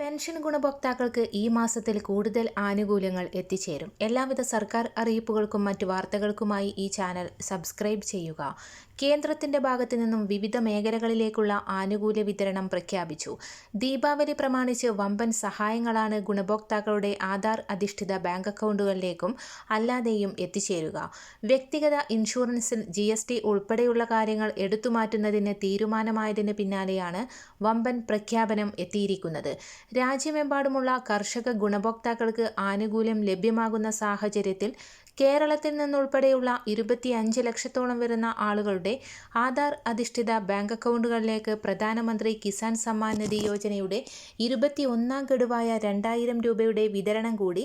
Pension ഗുണഭോക്താക്കൾക്ക് ഈ മാസത്തിൽ കൂടുതൽ ആനുകൂല്യങ്ങൾ എത്തിച്ചേരും. എല്ലാവിധ സർക്കാർ അറിയിപ്പുകൾക്കും മറ്റ് വാർത്തകൾക്കുമായി ഈ ചാനൽ സബ്സ്ക്രൈബ് ചെയ്യുക. കേന്ദ്രത്തിന്റെ ഭാഗത്തു നിന്നും വിവിധ മേഖലകളിലേക്കുള്ള ആനുകൂല്യ വിതരണം പ്രഖ്യാപിച്ചു. ദീപാവലി പ്രമാണിച്ച് വമ്പൻ സഹായങ്ങളാണ് ഗുണഭോക്താക്കളുടെ ആധാർ അധിഷ്ഠിത ബാങ്ക് അക്കൗണ്ടുകളിലേക്കും അല്ലാതെയും എത്തിച്ചേരുക. വ്യക്തിഗത ഇൻഷുറൻസിൽ ജി ഉൾപ്പെടെയുള്ള കാര്യങ്ങൾ എടുത്തുമാറ്റുന്നതിന് തീരുമാനമായതിന് പിന്നാലെയാണ് വമ്പൻ പ്രഖ്യാപനം എത്തിയിരിക്കുന്നത്. രാജ്യമെമ്പാടുമുള്ള കർഷക ഗുണഭോക്താക്കൾക്ക് ആനുകൂല്യം ലഭ്യമാകുന്ന സാഹചര്യത്തിൽ കേരളത്തിൽ നിന്നുൾപ്പെടെയുള്ള ഇരുപത്തിയഞ്ച് ലക്ഷത്തോളം വരുന്ന ആളുകളുടെ ആധാർ അധിഷ്ഠിത ബാങ്ക് അക്കൗണ്ടുകളിലേക്ക് പ്രധാനമന്ത്രി കിസാൻ സമ്മാൻ നിധി യോജനയുടെ ഇരുപത്തിയൊന്നാം ഗഡുവായ രണ്ടായിരം രൂപയുടെ വിതരണം കൂടി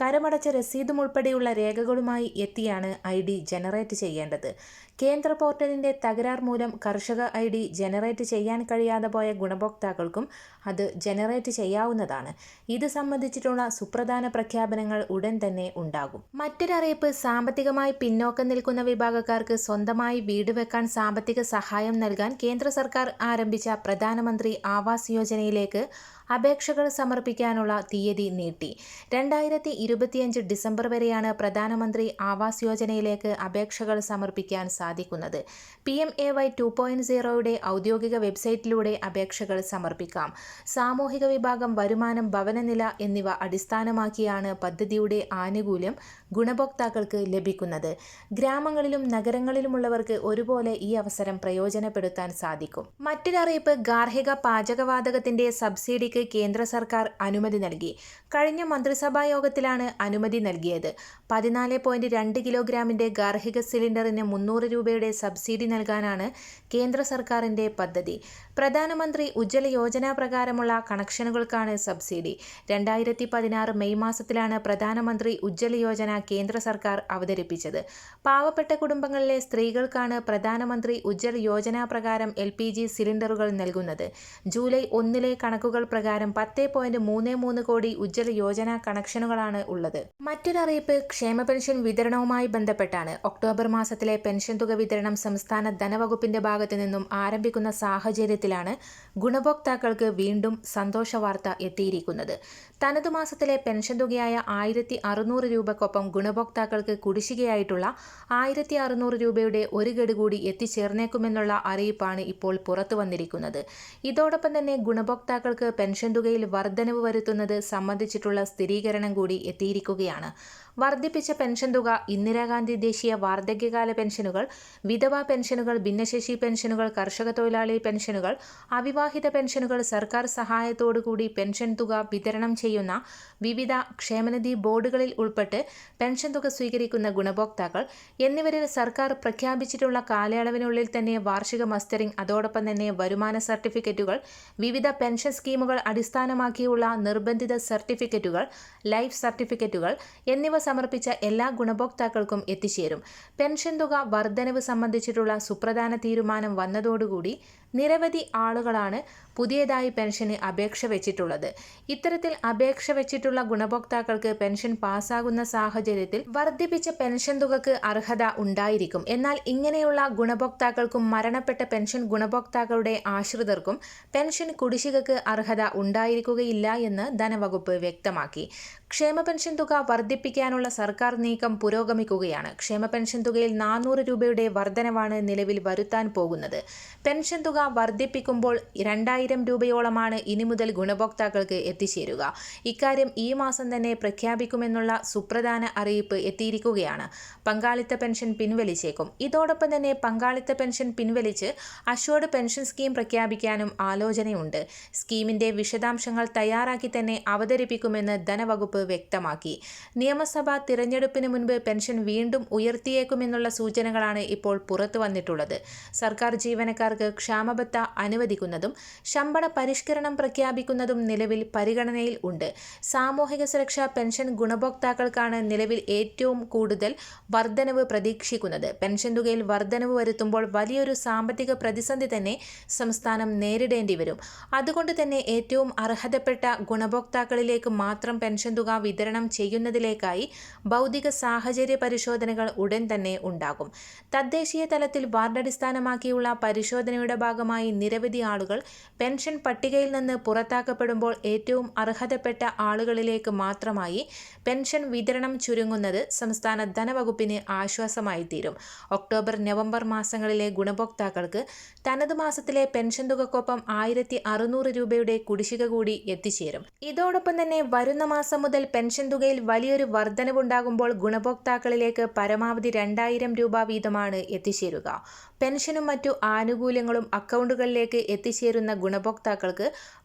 കരമടച്ച രസീതും ഉൾപ്പെടെയുള്ള രേഖകളുമായി എത്തിയാണ് ഐ ഡി ജനറേറ്റ് ചെയ്യേണ്ടത്. കേന്ദ്ര പോർട്ടലിന്റെ തകരാർ മൂലം കർഷക ഐ ഡി ജനറേറ്റ് ചെയ്യാൻ കഴിയാതെ പോയ ഗുണഭോക്താക്കൾക്കും അത് ജനറേറ്റ് ചെയ്യാവുന്നതാണ്. ഇത് സംബന്ധിച്ചിട്ടുള്ള സുപ്രധാന പ്രഖ്യാപനങ്ങൾ ഉടൻ തന്നെ ഉണ്ടാകും. മറ്റൊരറിയിപ്പ് സാമ്പത്തികമായി പിന്നോക്കം നിൽക്കുന്ന വിഭാഗക്കാർക്ക് സ്വന്തമായി വീട് വെക്കാൻ സാമ്പത്തിക സഹായം നൽകാൻ കേന്ദ്ര സർക്കാർ ആരംഭിച്ച പ്രധാനമന്ത്രി ആവാസ് യോജനയിലേക്ക് അപേക്ഷകൾ സമർപ്പിക്കാനുള്ള തീയതി നീട്ടി. രണ്ടായിരത്തി ഇരുപത്തിയഞ്ച് ഡിസംബർ വരെയാണ് പ്രധാനമന്ത്രി ആവാസ് യോജനയിലേക്ക് അപേക്ഷകൾ സമർപ്പിക്കാൻ സാധിക്കുന്നത് P M A Y two point സീറോയുടെ ഔദ്യോഗിക വെബ്സൈറ്റിലൂടെ അപേക്ഷകൾ സമർപ്പിക്കാം. സാമൂഹിക വിഭാഗം വരുമാനം ഭവനനില എന്നിവ അടിസ്ഥാനമാക്കിയാണ് പദ്ധതിയുടെ ആനുകൂല്യം ഗുണഭോക്താക്കൾക്ക് ലഭിക്കുന്നത്. ഗ്രാമങ്ങളിലും നഗരങ്ങളിലുമുള്ളവർക്ക് ഒരുപോലെ ഈ അവസരം പ്രയോജനപ്പെടുത്താൻ സാധിക്കും. മറ്റൊരറിയിപ്പ് ഗാർഹിക പാചകവാതകത്തിന്റെ സബ്സിഡിക്ക് കേന്ദ്ര സർക്കാർ അനുമതി നൽകി. കഴിഞ്ഞ മന്ത്രിസഭാ യോഗത്തിലാണ് അനുമതി നൽകിയത്. പതിനാല് പോയിന്റ് രണ്ട് കിലോഗ്രാമിന്റെ ഗാർഹിക സിലിണ്ടറിന് മുന്നൂറ് രൂപയുടെ സബ്സിഡി നൽകാനാണ് കേന്ദ്ര സർക്കാരിന്റെ പദ്ധതി. പ്രധാനമന്ത്രി ഉജ്ജ്വല യോജന പ്രകാരമുള്ള കണക്ഷനുകൾക്കാണ് സബ്സിഡി. രണ്ടായിരത്തി പതിനാറ് മെയ് മാസത്തിലാണ് പ്രധാനമന്ത്രി ഉജ്ജ്വല യോജന കേന്ദ്ര സർക്കാർ അവതരിപ്പിച്ചത്. പാവപ്പെട്ട കുടുംബങ്ങളിലെ സ്ത്രീകൾക്കാണ് പ്രധാനമന്ത്രി ഉജ്ജൽ യോജന പ്രകാരം എൽ പി ജി സിലിണ്ടറുകൾ നൽകുന്നത്. ജൂലൈ ഒന്നിലെ കണക്കുകൾ പ്രകാരം പത്ത് പോയിന്റ് മൂന്ന് മൂന്ന് കോടി ഉജ്ജൽ യോജന കണക്ഷനുകളാണ് ഉള്ളത്. മറ്റൊരറിയിപ്പ് ക്ഷേമ പെൻഷൻ വിതരണവുമായി ബന്ധപ്പെട്ടാണ്. ഒക്ടോബർ മാസത്തിലെ പെൻഷൻ തുക വിതരണം സംസ്ഥാന ധനവകുപ്പിന്റെ ഭാഗത്തു നിന്നും ആരംഭിക്കുന്ന സാഹചര്യത്തിലാണ് ഗുണഭോക്താക്കൾക്ക് വീണ്ടും സന്തോഷ വാർത്ത എത്തിയിരിക്കുന്നത്. തനതു മാസത്തിലെ പെൻഷൻ തുകയായ ആയിരത്തി അറുന്നൂറ് രൂപക്കൊപ്പം ഗുണഭോക്താക്കൾക്ക് കുടിശ്ശികയായിട്ടുള്ള ആയിരത്തി അറുന്നൂറ് രൂപയുടെ ഒരു ഗഡു കൂടി എത്തിച്ചേർന്നേക്കുമെന്നുള്ള അറിയിപ്പാണ് ഇപ്പോൾ പുറത്തു വന്നിരിക്കുന്നത്. ഇതോടൊപ്പം തന്നെ ഗുണഭോക്താക്കൾക്ക് പെൻഷൻ തുകയിൽ വർധനവ് വരുത്തുന്നത് സംബന്ധിച്ചിട്ടുള്ള സ്ഥിരീകരണം കൂടി എത്തിയിരിക്കുകയാണ്. വർദ്ധിപ്പിച്ച പെൻഷൻ തുക ഇന്ദിരാഗാന്ധി ദേശീയ വാർദ്ധക്യകാല പെൻഷനുകൾ വിധവാ പെൻഷനുകൾ ഭിന്നശേഷി പെൻഷനുകൾ കർഷക തൊഴിലാളി പെൻഷനുകൾ അവിവാഹിത പെൻഷനുകൾ സർക്കാർ സഹായത്തോടുകൂടി പെൻഷൻ തുക വിതരണം ചെയ്യുന്ന വിവിധ ക്ഷേമനിധി ബോർഡുകളിൽ ഉൾപ്പെട്ട് പെൻഷൻ തുക സ്വീകരിക്കുന്ന ഗുണഭോക്താക്കൾ എന്നിവരിൽ സർക്കാർ പ്രഖ്യാപിച്ചിട്ടുള്ള കാലയളവിനുള്ളിൽ തന്നെ വാർഷിക മസ്റ്ററിംഗ് അതോടൊപ്പം തന്നെ വരുമാന സർട്ടിഫിക്കറ്റുകൾ വിവിധ പെൻഷൻ സ്കീമുകൾ അടിസ്ഥാനമാക്കിയുള്ള നിർബന്ധിത സർട്ടിഫിക്കറ്റുകൾ ലൈഫ് സർട്ടിഫിക്കറ്റുകൾ എന്നിവ സമർപ്പിച്ച എല്ലാ ഗുണഭോക്താക്കൾക്കും എത്തിച്ചേരും. പെൻഷൻ തുക വർധനവ് സംബന്ധിച്ചിട്ടുള്ള സുപ്രധാന തീരുമാനം വന്നതോടുകൂടി നിരവധി ആളുകളാണ് പുതിയതായി പെൻഷന് അപേക്ഷ വെച്ചിട്ടുള്ളത്. ഇത്തരത്തിൽ അപേക്ഷ വെച്ചിട്ടുള്ള ഗുണഭോക്താക്കൾക്ക് പെൻഷൻ പാസ്സാകുന്ന സാഹചര്യത്തിൽ വർദ്ധിപ്പിച്ച പെൻഷൻ തുകക്ക് അർഹത ഉണ്ടായിരിക്കും. എന്നാൽ ഇങ്ങനെയുള്ള ഗുണഭോക്താക്കൾക്കും മരണപ്പെട്ട പെൻഷൻ ഗുണഭോക്താക്കളുടെ ആശ്രിതർക്കും പെൻഷൻ കുടിശ്ശികക്ക് അർഹത ഉണ്ടായിരിക്കുകയില്ല എന്ന് ധനവകുപ്പ് വ്യക്തമാക്കി. ക്ഷേമ പെൻഷൻ തുക വർദ്ധിപ്പിക്കാനുള്ള സർക്കാർ നീക്കം പുരോഗമിക്കുകയാണ്. ക്ഷേമ പെൻഷൻ തുകയിൽ നാനൂറ് രൂപയുടെ വർധനവാണ് നിലവിൽ വരുത്താൻ പോകുന്നത്. പെൻഷൻ തുക വർദ്ധിപ്പിക്കുമ്പോൾ രണ്ടായിരം രൂപയോളമാണ് ഇനി മുതൽ ഗുണഭോക്താക്കൾക്ക് എത്തിച്ചേരുക. ഇക്കാര്യം ഈ മാസം തന്നെ പ്രഖ്യാപിക്കുമെന്നുള്ള സുപ്രധാന അറിയിപ്പ് എത്തിയിരിക്കുകയാണ്. പങ്കാളിത്ത പെൻഷൻ പിൻവലിച്ചേക്കും. ഇതോടൊപ്പം തന്നെ പങ്കാളിത്ത പെൻഷൻ പിൻവലിച്ച് അഷോർഡ് പെൻഷൻ സ്കീം പ്രഖ്യാപിക്കാനും ആലോചനയുണ്ട്. സ്കീമിന്റെ വിശദാംശങ്ങൾ തയ്യാറാക്കി തന്നെ അവതരിപ്പിക്കുമെന്ന് ധനവകുപ്പ് വ്യക്തമാക്കി. നിയമസഭാ തിരഞ്ഞെടുപ്പിന് മുൻപ് പെൻഷൻ വീണ്ടും ഉയർത്തിയേക്കുമെന്നുള്ള സൂചനകളാണ് ഇപ്പോൾ പുറത്തു വന്നിട്ടുള്ളത് സർക്കാർ ജീവനക്കാർക്ക് ക്ഷാമ ക്ഷാമബത്ത അനുവദിക്കുന്നതും ശമ്പള പരിഷ്കരണം പ്രഖ്യാപിക്കുന്നതും നിലവിൽ പരിഗണനയിൽ ഉണ്ട്. സാമൂഹിക സുരക്ഷാ പെൻഷൻ ഗുണഭോക്താക്കൾക്കാണ് നിലവിൽ ഏറ്റവും കൂടുതൽ വർധനവ് പ്രതീക്ഷിക്കുന്നത്. പെൻഷൻ തുകയിൽ വർധനവ് വരുത്തുമ്പോൾ വലിയൊരു സാമ്പത്തിക പ്രതിസന്ധി തന്നെ സംസ്ഥാനം നേരിടേണ്ടി വരും. അതുകൊണ്ട് തന്നെ ഏറ്റവും അർഹതപ്പെട്ട ഗുണഭോക്താക്കളിലേക്ക് മാത്രം പെൻഷൻ തുക വിതരണം ചെയ്യുന്നതിലേക്കായി ഭൗതിക സാഹചര്യ പരിശോധനകൾ ഉടൻ തന്നെ ഉണ്ടാകും. തദ്ദേശീയ തലത്തിൽ വാർഡടിസ്ഥാനമാക്കിയുള്ള പരിശോധനയുടെ ഭാഗമായി നിരവധി ആളുകൾ പെൻഷൻ പട്ടികയിൽ നിന്ന് പുറത്താക്കപ്പെടുമ്പോൾ ഏറ്റവും അർഹതപ്പെട്ട ആളുകളിലേക്ക് മാത്രമായി പെൻഷൻ വിതരണം ചുരുങ്ങുന്നത് സംസ്ഥാന ധനവകുപ്പിന് ആശ്വാസമായി തീരും. ഒക്ടോബർ നവംബർ മാസങ്ങളിലെ ഗുണഭോക്താക്കൾക്ക് തനത് മാസത്തിലെ പെൻഷൻ തുകക്കൊപ്പം ആയിരത്തി അറുന്നൂറ് രൂപയുടെ കുടിശ്ശിക കൂടി എത്തിച്ചേരും. ഇതോടൊപ്പം തന്നെ വരുന്ന മാസം മുതൽ പെൻഷൻ തുകയിൽ വലിയൊരു വർധനവുണ്ടാകുമ്പോൾ ഗുണഭോക്താക്കളിലേക്ക് പരമാവധി രണ്ടായിരം രൂപ വീതമാണ് എത്തിച്ചേരുക. പെൻഷനും മറ്റു ആനുകൂല്യങ്ങളും അക്കൗണ്ടുകളിലേക്ക് എത്തിച്ചേരുന്ന ഗുണഭോക്താക്കൾക്ക്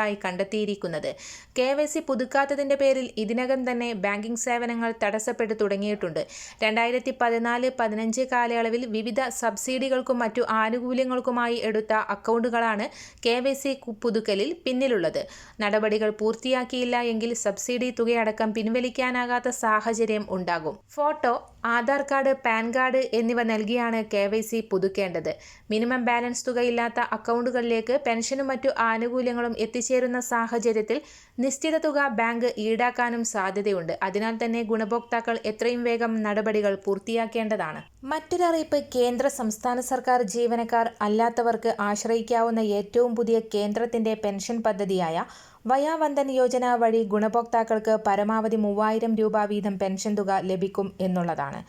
കഴിഞ്ഞതായി കണ്ടെത്തിയിരിക്കുന്നത്. കെ വൈ സി പുതുക്കാത്തതിന്റെ പേരിൽ ഇതിനകം തന്നെ ബാങ്കിംഗ് സേവനങ്ങൾ തടസ്സപ്പെട്ടു തുടങ്ങിയിട്ടുണ്ട്. രണ്ടായിരത്തി പതിനാല് പതിനഞ്ച് കാലയളവിൽ വിവിധ സബ്സിഡികൾക്കും മറ്റു ആനുകൂല്യങ്ങൾക്കുമായി എടുത്ത അക്കൗണ്ടുകളാണ് കെ വൈ സി പുതുക്കലിൽ പിന്നിലുള്ളത്. നടപടികൾ പൂർത്തിയാക്കിയില്ല എങ്കിൽ സബ്സിഡി തുകയടക്കം പിൻവലിക്കാനാകാത്ത സാഹചര്യം ഉണ്ടാകും. Photo Aadhaar card PAN card എന്നിവ നൽകിയാണ് കെ വൈ സി പുതുക്കേണ്ടത്. മിനിമം ബാലൻസ് തുകയില്ലാത്ത അക്കൗണ്ടുകളിലേക്ക് പെൻഷനും മറ്റു ആനുകൂല്യങ്ങളും എത്തിച്ചേരുന്ന സാഹചര്യത്തിൽ നിശ്ചിത തുക ബാങ്ക് ഈടാക്കാനും സാധ്യതയുണ്ട്. അതിനാൽ തന്നെ ഗുണഭോക്താക്കൾ എത്രയും വേഗം നടപടികൾ പൂർത്തിയാക്കേണ്ടതാണ്. മറ്റൊരറിയിപ്പ് കേന്ദ്ര സംസ്ഥാന സർക്കാർ ജീവനക്കാർ അല്ലാത്തവർക്ക് ആശ്രയിക്കാവുന്ന ഏറ്റവും പുതിയ കേന്ദ്രത്തിന്റെ പെൻഷൻ പദ്ധതിയായ വയാവന്ദൻ യോജന വഴി ഗുണഭോക്താക്കൾക്ക് പരമാവധി മൂവായിരം രൂപ വീതം പെൻഷൻ തുക ലഭിക്കും എന്നുള്ളതാണ്.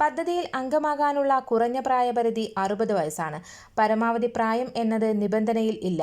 പദ്ധതിയിൽ അംഗമാകാനുള്ള കുറഞ്ഞ പ്രായപരിധി അറുപത് വയസ്സാണ്. പരമാവധി പ്രായം എന്നത് നിബന്ധനയിൽ ഇല്ല.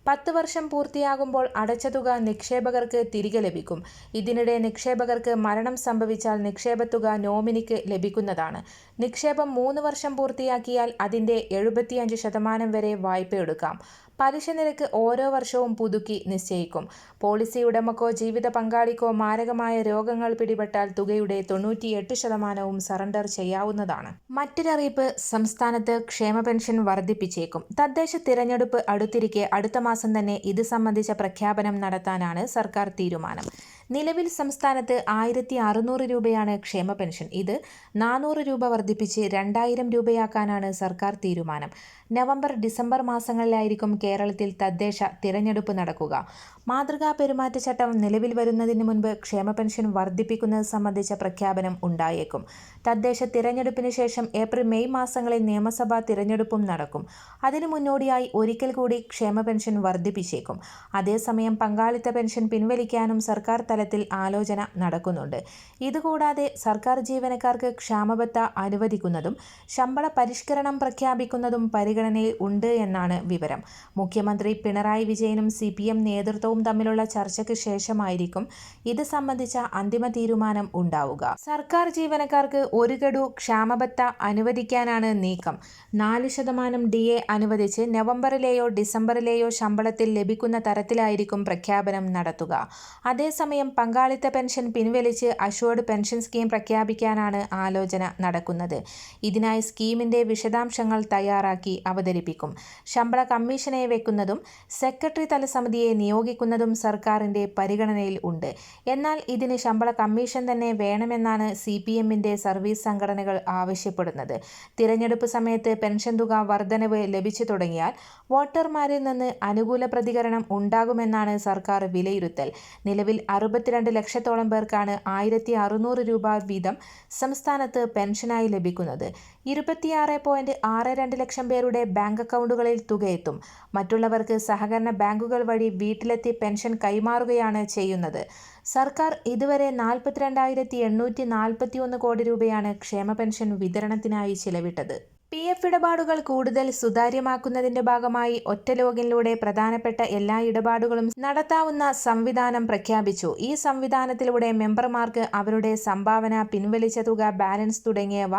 പത്ത് വർഷം പൂർത്തിയാകുമ്പോൾ അടച്ച തുക നിക്ഷേപകർക്ക് തിരികെ ലഭിക്കും. ഇതിനിടെ നിക്ഷേപകർക്ക് മരണം സംഭവിച്ചാൽ നിക്ഷേപത്തുക നോമിനിക്ക് ലഭിക്കുന്നതാണ്. നിക്ഷേപം മൂന്ന് വർഷം പൂർത്തിയാക്കിയാൽ അതിന്റെ എഴുപത്തിയഞ്ച് ശതമാനം വരെ വായ്പയെടുക്കാം. പലിശ നിരക്ക് ഓരോ വർഷവും പുതുക്കി നിശ്ചയിക്കും. പോളിസി ഉടമക്കോ ജീവിത പങ്കാളിക്കോ മാരകമായ രോഗങ്ങൾ പിടിപെട്ടാൽ തുകയുടെ തൊണ്ണൂറ്റിയെട്ട് ശതമാനവും സറണ്ടർ ചെയ്യാവുന്നതാണ്. മറ്റൊരറിയിപ്പ് സംസ്ഥാനത്ത് ക്ഷേമ പെൻഷൻ വർദ്ധിപ്പിച്ചേക്കും. തദ്ദേശ തിരഞ്ഞെടുപ്പ് അടുത്തിരിക്കെ അടുത്ത മാസം തന്നെ ഇത് സംബന്ധിച്ച പ്രഖ്യാപനം നടത്താനാണ് സർക്കാർ തീരുമാനം. നിലവിൽ സംസ്ഥാനത്ത് ആയിരത്തി അറുന്നൂറ് രൂപയാണ് ക്ഷേമ പെൻഷൻ. ഇത് നാനൂറ് രൂപ വർദ്ധിപ്പിച്ച് രണ്ടായിരം രൂപയാക്കാനാണ് സർക്കാർ തീരുമാനം. നവംബർ ഡിസംബർ മാസങ്ങളിലായിരിക്കും കേരളത്തിൽ തദ്ദേശ തിരഞ്ഞെടുപ്പ് നടക്കുക. മാതൃകാ പെരുമാറ്റച്ചട്ടം നിലവിൽ വരുന്നതിന് മുൻപ് ക്ഷേമ പെൻഷൻ വർദ്ധിപ്പിക്കുന്നത് സംബന്ധിച്ച പ്രഖ്യാപനം ഉണ്ടായേക്കും. തദ്ദേശ തിരഞ്ഞെടുപ്പിന് ശേഷം ഏപ്രിൽ മെയ് മാസങ്ങളിൽ നിയമസഭാ തിരഞ്ഞെടുപ്പും നടക്കും. അതിനു മുന്നോടിയായി ഒരിക്കൽ കൂടി ക്ഷേമ പെൻഷൻ വർദ്ധിപ്പിച്ചേക്കും. അതേസമയം പങ്കാളിത്ത പെൻഷൻ പിൻവലിക്കാനും സർക്കാർ തലത്തിൽ ആലോചന നടക്കുന്നുണ്ട്. ഇതുകൂടാതെ സർക്കാർ ജീവനക്കാർക്ക് ക്ഷാമബത്ത അനുവദിക്കുന്നതും ശമ്പള പരിഷ്കരണം പ്രഖ്യാപിക്കുന്നതും പരിഗണനയിൽ ഉണ്ട് എന്നാണ് വിവരം. മുഖ്യമന്ത്രി പിണറായി വിജയനും സി പി എം നേതൃത്വവും തമ്മിലുള്ള ചർച്ചയ്ക്ക് ശേഷമായിരിക്കും ഇത് സംബന്ധിച്ച അന്തിമ തീരുമാനം ഉണ്ടാവുക. സർക്കാർ ജീവനക്കാർക്ക് ഒരു ഗഡു ക്ഷാമബത്ത അനുവദിക്കാനാണ് നീക്കം. നാല് ശതമാനം ഡി എ അനുവദിച്ച് നവംബറിലെയോ ഡിസംബറിലെയോ ശമ്പളത്തിൽ ലഭിക്കുന്ന തരത്തിലായിരിക്കും പ്രഖ്യാപനം നടത്തുക. അതേസമയം പങ്കാളിത്ത പെൻഷൻ പിൻവലിച്ച് അഷോർഡ് പെൻഷൻ സ്കീം പ്രഖ്യാപിക്കാനാണ് ആലോചന നടക്കുന്നത്. ഇതിനായി സ്കീമിന്റെ വിശദാംശങ്ങൾ തയ്യാറാക്കി അവതരിപ്പിക്കും. ശമ്പള കമ്മീഷനെ വെക്കുന്നതും സെക്രട്ടറി തല സമിതിയെ നിയോഗിക്കുന്നതും സർക്കാരിന്റെ പരിഗണനയിൽ ഉണ്ട്. എന്നാൽ ഇതിന് ശമ്പള കമ്മീഷൻ തന്നെ വേണമെന്നാണ് സി പി എമ്മിന്റെ സർവീസ് സംഘടനകൾ ആവശ്യപ്പെടുന്നത്. തിരഞ്ഞെടുപ്പ് സമയത്ത് പെൻഷൻ തുക വർധനവ് ലഭിച്ചു തുടങ്ങിയാൽ വോട്ടർമാരിൽ നിന്ന് അനുകൂല പ്രതികരണം ഉണ്ടാകുമെന്നാണ് സർക്കാർ വിലയിരുത്തൽ. നിലവിൽ അറുപത് അറുപത്തിരണ്ട് ലക്ഷത്തോളം പേർക്കാണ് ആയിരത്തി അറുന്നൂറ് രൂപ വീതം സംസ്ഥാനത്ത് പെൻഷനായി ലഭിക്കുന്നത്. ഇരുപത്തിയാറ് പോയിന്റ് ആറ് രണ്ട് ലക്ഷം പേരുടെ ബാങ്ക് അക്കൗണ്ടുകളിൽ തുകയെത്തും. മറ്റുള്ളവർക്ക് സഹകരണ ബാങ്കുകൾ വഴി വീട്ടിലെത്തി പെൻഷൻ കൈമാറുകയാണ് ചെയ്യുന്നത്. സർക്കാർ ഇതുവരെ നാൽപ്പത്തിരണ്ടായിരത്തി എണ്ണൂറ്റി നാൽപ്പത്തി ഒന്ന് കോടി രൂപയാണ് ക്ഷേമ പെൻഷൻ വിതരണത്തിനായി ചിലവിട്ടത്. പി എഫ് ഇടപാടുകൾ കൂടുതൽ സുതാര്യമാക്കുന്നതിന്റെ ഭാഗമായി ഒറ്റ ലോഗിനിലൂടെ പ്രധാനപ്പെട്ട എല്ലാ ഇടപാടുകളും നടത്താവുന്ന സംവിധാനം പ്രഖ്യാപിച്ചു. ഈ സംവിധാനത്തിലൂടെ മെമ്പർമാർക്ക് അവരുടെ സംഭാവന പിൻവലിച്ച തുക ബാലൻസ് തുടങ്ങിയവ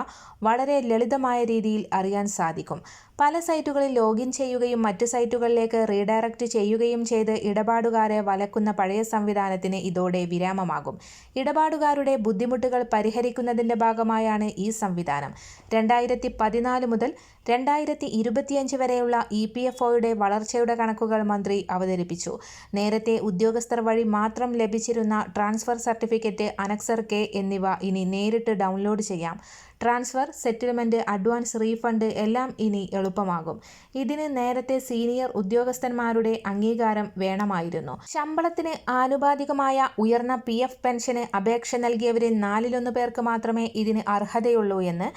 വളരെ ലളിതമായ രീതിയിൽ അറിയാൻ സാധിക്കും. പല സൈറ്റുകളിൽ ലോഗിൻ ചെയ്യുകയും മറ്റ് സൈറ്റുകളിലേക്ക് റീഡയറക്റ്റ് ചെയ്യുകയും ചെയ്ത് ഇടപാടുകാരെ വലക്കുന്ന പഴയ സംവിധാനത്തിന് ഇതോടെ വിരാമമാകും. ഇടപാടുകാരുടെ ബുദ്ധിമുട്ടുകൾ പരിഹരിക്കുന്നതിന്റെ ഭാഗമായാണ് ഈ സംവിധാനം. രണ്ടായിരത്തി പതിനാല് മുതൽ രണ്ടായിരത്തി ഇരുപത്തിയഞ്ച് വരെയുള്ള ഇ പി എഫ് ഒയുടെ വളർച്ചയുടെ കണക്കുകൾ മന്ത്രി അവതരിപ്പിച്ചു. നേരത്തെ ഉദ്യോഗസ്ഥർ വഴി മാത്രം ലഭിച്ചിരുന്ന ട്രാൻസ്ഫർ സർട്ടിഫിക്കറ്റ് അനക്സർ കെ എന്നിവ ഇനി നേരിട്ട് ഡൗൺലോഡ് ചെയ്യാം. ട്രാൻസ്ഫർ സെറ്റിൽമെന്റ് അഡ്വാൻസ് റീഫണ്ട് എല്ലാം ഇനി എളുപ്പമാകും. ഇതിന് നേരത്തെ സീനിയർ ഉദ്യോഗസ്ഥന്മാരുടെ അംഗീകാരം വേണമായിരുന്നു. ശമ്പളത്തിന് ആനുപാതികമായ ഉയർന്ന പി എഫ് പെൻഷന് അപേക്ഷ നൽകിയവരിൽ നാലിലൊന്ന് പേർക്ക് മാത്രമേ ഇതിന് അർഹതയുള്ളൂ എന്ന്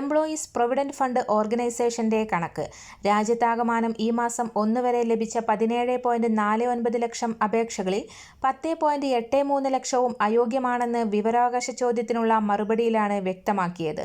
എംപ്ലോയീസ് പ്രൊവിഡന്റ് ഫണ്ട് ഓർഗനൈസേഷന്റെ കണക്ക്. രാജ്യത്താകമാനം ഈ മാസം ഒന്ന് വരെ ലഭിച്ച പതിനേഴ് പോയിന്റ് നാല് ഒൻപത് ലക്ഷം അപേക്ഷകളിൽ പത്ത് പോയിന്റ് എട്ട് മൂന്ന് ലക്ഷവും അയോഗ്യമാണെന്ന് വിവരാവകാശ ചോദ്യത്തിനുള്ള മറുപടിയിലാണ് വ്യക്തമാക്കിയത്.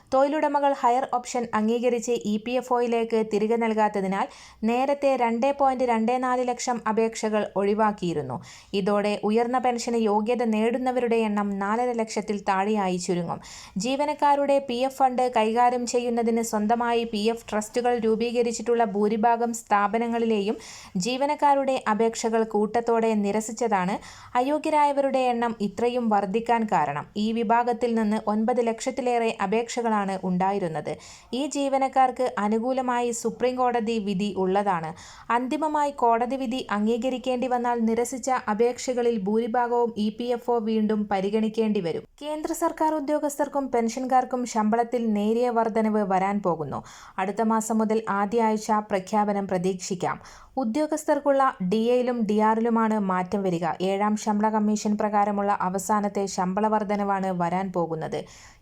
തൊഴിലുടമകൾ ഹയർ ഓപ്ഷൻ അംഗീകരിച്ച് ഇ പി എഫ് ഒയിലേക്ക് തിരികെ നൽകാത്തതിനാൽ നേരത്തെ രണ്ട് പോയിന്റ് രണ്ട് നാല് ലക്ഷം അപേക്ഷകൾ ഒഴിവാക്കിയിരുന്നു. ഇതോടെ ഉയർന്ന പെൻഷന് യോഗ്യത നേടുന്നവരുടെ എണ്ണം നാലര ലക്ഷത്തിൽ താഴെയായി ചുരുങ്ങും. ജീവനക്കാരുടെ പി എഫ് ഫണ്ട് കൈകാര്യം ചെയ്യുന്നതിന് സ്വന്തമായി പി എഫ് ട്രസ്റ്റുകൾ രൂപീകരിച്ചിട്ടുള്ള ഭൂരിഭാഗം സ്ഥാപനങ്ങളിലെയും ജീവനക്കാരുടെ അപേക്ഷകൾ കൂട്ടത്തോടെ നിരസിച്ചതാണ് അയോഗ്യരായവരുടെ എണ്ണം ഇത്രയും വർദ്ധിക്കാൻ കാരണം. ഈ വിഭാഗത്തിൽ നിന്ന് ഒൻപത് ലക്ഷത്തിലേറെ അപേക്ഷകളാണ് ആണ് ഉണ്ടായിരുന്നത്. ഈ ജീവനക്കാർക്ക് അനുകൂലമായി സുപ്രീം കോടതി വിധി ഉള്ളതാണ്. അന്തിമമായി കോടതി വിധി അംഗീകരിക്കേണ്ടി വന്നാൽ നിരസിച്ച അപേക്ഷകളിൽ ഭൂരിഭാഗവും ഇ വീണ്ടും പരിഗണിക്കേണ്ടി വരും. കേന്ദ്ര സർക്കാർ ഉദ്യോഗസ്ഥർക്കും പെൻഷൻകാർക്കും ശമ്പളത്തിൽ നേരിയ വർധനവ് വരാൻ പോകുന്നു. അടുത്ത മാസം മുതൽ ആദ്യ ആഴ്ച പ്രഖ്യാപനം പ്രതീക്ഷിക്കാം. ഉദ്യോഗസ്ഥർക്കുള്ള ഡി എയിലും ഡി ആറിലുമാണ് മാറ്റം വരിക. ഏഴാം ശമ്പള കമ്മീഷൻ പ്രകാരമുള്ള അവസാനത്തെ ശമ്പള വർധനവാണ് വരാൻ പോകുന്നത്.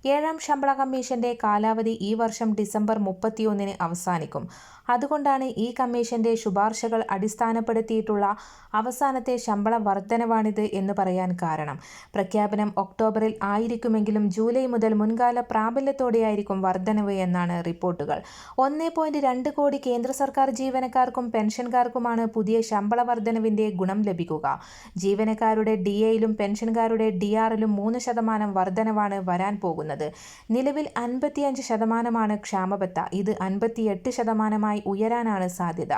ഏഴാം ശമ്പള കമ്മീഷന്റെ കാലാവധി ഈ വർഷം ഡിസംബർ മുപ്പത്തിയൊന്നിന് അവസാനിക്കും. അതുകൊണ്ടാണ് ഈ കമ്മീഷന്റെ ശുപാർശകൾ അടിസ്ഥാനപ്പെടുത്തിയിട്ടുള്ള അവസാനത്തെ ശമ്പള വർധനവാണിത് എന്ന് പറയാൻ കാരണം. പ്രഖ്യാപനം ഒക്ടോബറിൽ ആയിരിക്കുമെങ്കിലും ജൂലൈ മുതൽ മുൻകാല പ്രാബല്യത്തോടെയായിരിക്കും വർധനവ് എന്നാണ് റിപ്പോർട്ടുകൾ. ഒന്നേ പോയിന്റ് രണ്ട് കോടി കേന്ദ്ര സർക്കാർ ജീവനക്കാർക്കും പെൻഷൻകാർക്കുമാണ് പുതിയ ശമ്പള വർധനവിന്റെ ഗുണം ലഭിക്കുക. ജീവനക്കാരുടെ ഡി എയിലും പെൻഷൻകാരുടെ ഡി ആറിലും മൂന്ന് ശതമാനം വർധനവാണ് വരാൻ പോകുന്നത്. നിലവിൽ അൻപത്തിയഞ്ച് ശതമാനമാണ് ക്ഷാമബത്ത. ഇത് അൻപത്തിയെട്ട് ശതമാനമായി ഉയരാനാണ് സാധ്യത.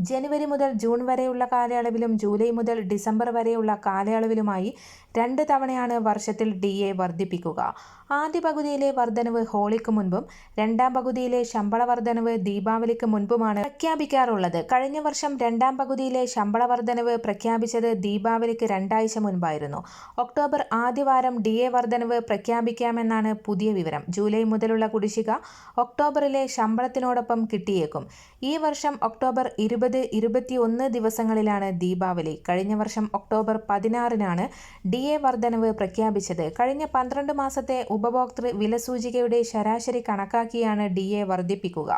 ജനുവരി മുതൽ ജൂൺ വരെയുള്ള കാലയളവിലും ജൂലൈ മുതൽ ഡിസംബർ വരെയുള്ള കാലയളവിലുമായി രണ്ട് തവണയാണ് വർഷത്തിൽ ഡി എ വർദ്ധിപ്പിക്കുക. ആദ്യ പകുതിയിലെ വർധനവ് ഹോളിക്ക് മുൻപും രണ്ടാം പകുതിയിലെ ശമ്പള വർധനവ് ദീപാവലിക്ക് മുൻപുമാണ് പ്രഖ്യാപിക്കാറുള്ളത്. കഴിഞ്ഞ വർഷം രണ്ടാം പകുതിയിലെ ശമ്പള വർധനവ് പ്രഖ്യാപിച്ചത് ദീപാവലിക്ക് രണ്ടാഴ്ച മുൻപായിരുന്നു. ഒക്ടോബർ ആദ്യവാരം ഡി എ വർധനവ് പ്രഖ്യാപിക്കാമെന്നാണ് പുതിയ വിവരം. ജൂലൈ മുതലുള്ള കുടിശ്ശിക ഒക്ടോബറിലെ ശമ്പളത്തിനോടൊപ്പം കിട്ടിയേക്കും. ഈ വർഷം ഒക്ടോബർ ഇരുപത് ഇരുപത്തിയൊന്ന് ദിവസങ്ങളിലാണ് ദീപാവലി. കഴിഞ്ഞ വർഷം ഒക്ടോബർ പതിനാറിനാണ് ഡി എ വർധനവ് പ്രഖ്യാപിച്ചത്. കഴിഞ്ഞ പന്ത്രണ്ട് മാസത്തെ ഉപഭോക്തൃ വിലസൂചികയുടെ ശരാശരി കണക്കാക്കിയാണ് ഡി എ വർദ്ധിപ്പിക്കുക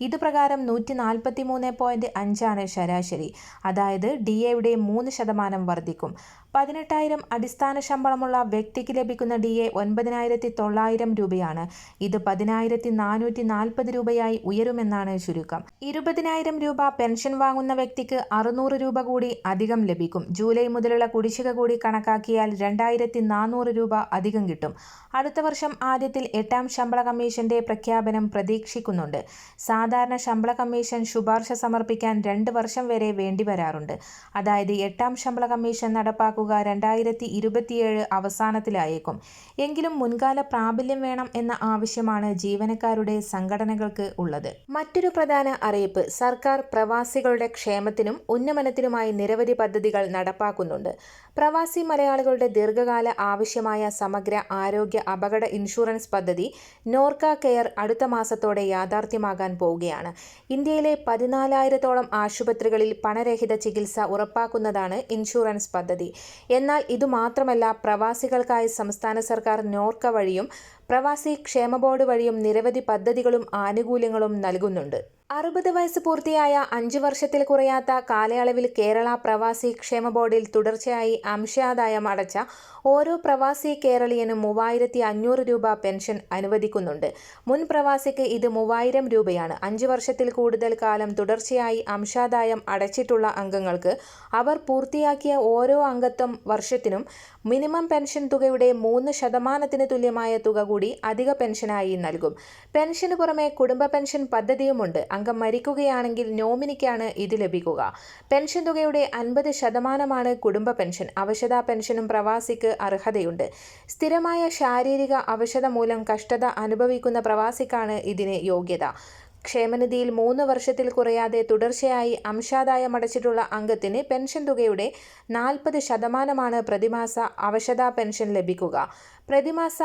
ഇതുപ്രകാരം നൂറ്റി നാൽപ്പത്തി മൂന്ന് പോയിന്റ് അഞ്ചാണ് ശരാശരി. അതായത് ഡി എയുടെ മൂന്ന് ശതമാനം വർദ്ധിക്കും പതിനെട്ടായിരം അടിസ്ഥാന ശമ്പളമുള്ള വ്യക്തിക്ക് ലഭിക്കുന്ന ഡി എ ഒൻപതിനായിരത്തി തൊള്ളായിരം രൂപയാണ്. ഇത് പതിനായിരത്തി നാനൂറ്റി നാൽപ്പത് രൂപയായി ഉയരുമെന്നാണ് ചുരുക്കം. ഇരുപതിനായിരം രൂപ പെൻഷൻ വാങ്ങുന്ന വ്യക്തിക്ക് അറുന്നൂറ് രൂപ കൂടി അധികം ലഭിക്കും. ജൂലൈ മുതലുള്ള കുടിശ്ശിക കൂടി കണക്കാക്കിയാൽ രണ്ടായിരത്തി നാനൂറ് രൂപ അധികം കിട്ടും. അടുത്ത വർഷം ആദ്യത്തിൽ എട്ടാം ശമ്പള കമ്മീഷന്റെ പ്രഖ്യാപനം പ്രതീക്ഷിക്കുന്നുണ്ട്. സാധാരണ ശമ്പള കമ്മീഷൻ ശുപാർശ സമർപ്പിക്കാൻ രണ്ട് വർഷം വരെ വേണ്ടിവരാറുണ്ട്. അതായത് എട്ടാം ശമ്പള കമ്മീഷൻ നടപ്പാക്കുക രണ്ടായിരത്തി ഇരുപത്തിയേഴ് അവസാനത്തിലായേക്കും. എങ്കിലും മുൻകാല പ്രാബല്യം വേണം എന്ന ആവശ്യമാണ് ജീവനക്കാരുടെ സംഘടനകൾക്ക് ഉള്ളത്. മറ്റൊരു പ്രധാന അറിയിപ്പ് സർക്കാർ പ്രവാസികളുടെ ക്ഷേമത്തിനും ഉന്നമനത്തിനുമായി നിരവധി പദ്ധതികൾ നടപ്പാക്കുന്നുണ്ട്. പ്രവാസി മലയാളികളുടെ ദീർഘകാല ആവശ്യമായ സമഗ്ര ആരോഗ്യ അപകട ഇൻഷുറൻസ് പദ്ധതി നോർക്ക കെയർ അടുത്ത മാസത്തോടെ യാഥാർത്ഥ്യമാകാൻ പോവുകയാണ്. ഇന്ത്യയിലെ പതിനാലായിരത്തോളം ആശുപത്രികളിൽ പണരഹിത ചികിത്സ ഉറപ്പാക്കുന്നതാണ് ഇൻഷുറൻസ് പദ്ധതി. എന്നാൽ ഇതുമാത്രമല്ല പ്രവാസികൾക്കായി സംസ്ഥാന സർക്കാർ നോർക്ക വഴിയും പ്രവാസി ക്ഷേമ ബോർഡ് വഴിയും നിരവധി പദ്ധതികളും ആനുകൂല്യങ്ങളും നൽകുന്നുണ്ട്. അറുപത് വയസ്സ് പൂർത്തിയായ അഞ്ചു വർഷത്തിൽ കുറയാത്ത കാലയളവിൽ കേരള പ്രവാസി ക്ഷേമ ബോർഡിൽ തുടർച്ചയായി അംശാദായം അടച്ച ഓരോ പ്രവാസി കേരളീയനും മൂവായിരത്തി അഞ്ഞൂറ് രൂപ പെൻഷൻ അനുവദിക്കുന്നുണ്ട്. മുൻ പ്രവാസിക്ക് ഇത് മൂവായിരം രൂപയാണ്. അഞ്ചു വർഷത്തിൽ കൂടുതൽ കാലം തുടർച്ചയായി അംശാദായം അടച്ചിട്ടുള്ള അംഗങ്ങൾക്ക് അവർ പൂർത്തിയാക്കിയ ഓരോ അംഗത്വം വർഷത്തിനും മിനിമം പെൻഷൻ തുകയുടെ മൂന്ന് ശതമാനത്തിന് തുല്യമായ തുക കൂടി അധിക പെൻഷനായി നൽകും. പെൻഷന് പുറമെ കുടുംബ പെൻഷൻ പദ്ധതിയുമുണ്ട്. അംഗം മരിക്കുകയാണെങ്കിൽ നോമിനിക്കാണ് ഇത് ലഭിക്കുക. പെൻഷൻ തുകയുടെ അൻപത് ശതമാനമാണ് കുടുംബ പെൻഷൻ. അവശതാ പെൻഷനും പ്രവാസിക്ക് അർഹതയുണ്ട്. സ്ഥിരമായ ശാരീരിക അവശത മൂലം കഷ്ടത അനുഭവിക്കുന്ന പ്രവാസിക്കാണ് ഇതിന് യോഗ്യത. ക്ഷേമനിധിയിൽ മൂന്ന് വർഷത്തിൽ കുറയാതെ തുടർച്ചയായി അംശാദായം അടച്ചിട്ടുള്ള അംഗത്തിന് പെൻഷൻ തുകയുടെ നാൽപ്പത് ശതമാനമാണ് പ്രതിമാസ അവശതാ പെൻഷൻ ലഭിക്കുക. പ്രതിമാസ